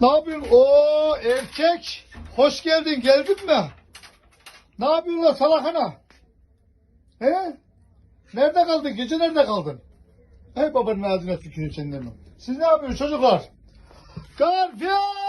Ne yapıyorsun? O erkek. Hoş geldin. Geldin mi? Ne yapıyorsun lan salakana? He? Nerede kaldın? Gece nerede kaldın? Hey babanın ağzına tükürüyor senin mi? Siz ne yapıyorsunuz çocuklar? Garfield!